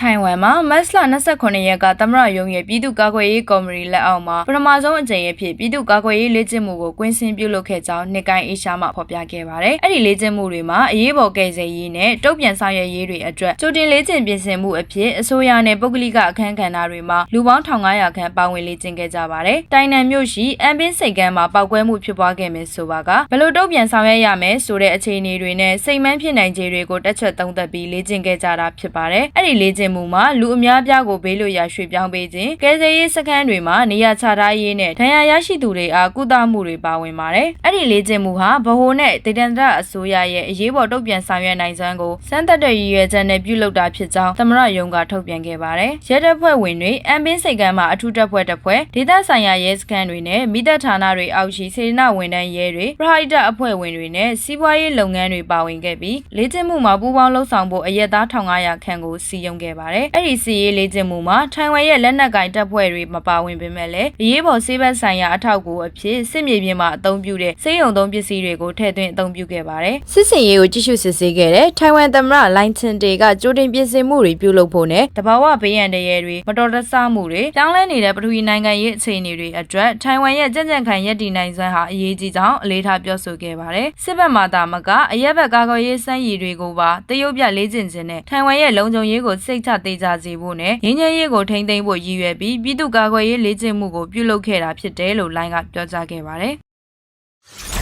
ထိုင်ဝမ်မှာမတ်လ29ရက်ကသမရယုံရဲ့ပြည်သူ့ကာကွယ်ရေးကော်မတီလက်အောက်မှာပထမဆုံးအကြိမ်အဖြစ်ပြည်သူ့ကာကွယ်ရေးလေ့ကျင့်မှုကိုကွင်းဆင်းပြုလုပ်ခဲ့ကြောင်းနှစ်ကိုင်းအေရှားမှဖော်ပြခဲ့ပါတယ်။အဲ့ဒီလေ့ကျင့်မှုတွေမှာအရေးပေါ်ကယ်ဆယ်ရေးနဲ့တုံ့ပြန်ဆောင်ရွက်ရေးတွေအတွက်ကြိုတင်လေ့ကျင့်ပြင်ဆင်မှုအဖြစ်အစိုးရနဲ့ပုဂ္ဂလိကအခမ်းကဏ္ဍတွေမှာလူပေါင်း1500ခန့်ပါဝင်လေ့ကျင့်ခဲ့ကြပါတယ်။တိုင်နန်မြို့ရှိအမ်ဘင်းစိတ်ကမ်းမှာပောက်ကွဲမှုဖြစ်ပွားခဲ့မယ်ဆိုပါကဘယ်လိုတုံ့ပြန်ဆောင်ရွက်ရမယ်ဆိုတဲ့အခြေအနေတွေနဲ့စိတ်မှန်းဖြစ်နိုင်ခြေတွေကိုတက်ချက်သုံးသပ်ပြီးလေ့ကျင့်ခဲ့ကြတာဖြစ်ပါတယ်။အဲ့ဒီလေ့ကျင့်မှုမှာလူအများပြားကိုဘေးလွတ်ရာရွှေ့ပြောင်းပေးခြင်းကယ်ဆယ်ရေးစခန်းတွေမှာနေရာချထားရေးနဲ့ဒဏ်ရာရရှိသူတွေအားကုသမှုတွေပါဝင်ပါတယ်။အဲ့ဒီလေ့ကျင့်မှုဟာဗဟိုနဲ့ဒေသန္တရအစိုးရရဲ့အရေးပေါ်တုံ့ပြန်ဆောင်ရွက်နိုင်စွမ်းကိုစမ်းသပ်တဲ့ရည်ရွယ်ချက်နဲ့ပြုလုပ်တာဖြစ်ကြောင်းသမရယုံကထုတ်ပြန်ခဲ့ပါတယ်။ရဲတပ်ဖွဲ့ဝင်တွေအမ်ဘင်းစိတ်ကမ်းမှာအထူးတပ်ဖွဲ့တစ်ဖွဲ့ဒေသဆိုင်ရာရဲစခန်းတွေနဲ့မိသက်ဌာနတွေအောက်ရှိစေတနာဝန်ထမ်းရဲတွေပရိုက်တာအဖွဲ့ဝင်တွေနဲ့စီးပွားရေးလုပ်ငန်းတွေပါဝင်ခဲ့ပြီးလေ့ကျင့်မှုမှာပူးပေါင်းလှုပ်ဆောင်ဖို့အရက်သား1500ခန့်ကိုစီယုံခဲ့ပါတယ်။အဲ့ဒီစီရေးလေ့ကျင့်မှုမှာထိုင်ဝမ်ရဲ့လက်နက်ကင်တပ်ဖွဲ့တွေမပါဝင်ပေမဲ့လည်းအရေးပေါ်ဆေးဘက်ဆိုင်ရာအထောက်အကူအဖြစ်စစ်မြေပြင်မှာအသုံးပြုတဲ့စေယုံသုံးပစ္စည်းတွေကိုထည့်သွင်းအသုံးပြုခဲ့ပါတယ်။စစ်စင်ရေးကိုကြည့်ရှုစစ်ဆေးခဲ့တဲ့ထိုင်ဝမ်သမ္မတလိုင်ချင်တေကကြိုတင်ပြင်ဆင်မှုတွေပြုလုပ်ဖို့နဲ့တဘာဝဘေးရန်တရဲတွေမတော်တဆမှုတွေပြောင်းလဲနေတဲ့ပထဝီနိုင်ငံရေးအခြေအနေတွေအတွက်ထိုင်ဝမ်ရဲ့ကြံ့ကြံ့ခံရည်တည်နိုင်စွမ်းဟာအရေးကြီးကြောင်းအလေးထားပြောဆိုခဲ့ပါတယ်။စစ်ဘက်မှာတာမကအရက်ဘက်ကာကွယ်ရေးစမ်းရည်တွေကိုပါတရုတ်ပြလေးကျင်ခြင်းနဲ့ထိုင်ဝမ်ရဲ့လုံခြုံရေးကိုစိတ်ချသေးကြစေဖို့နဲ့ငြိမ်းချမ်းရေးကိုထိန်းသိမ်းဖို့ရည်ရွယ်ပြီးပြည်သူ့ကာကွယ်ရေးလေ့ကျင့်မှုကိုပြုလုပ်ခဲ့တာဖြစ်တယ်လို့လိုင်းကပြောကြားခဲ့ပါတယ်။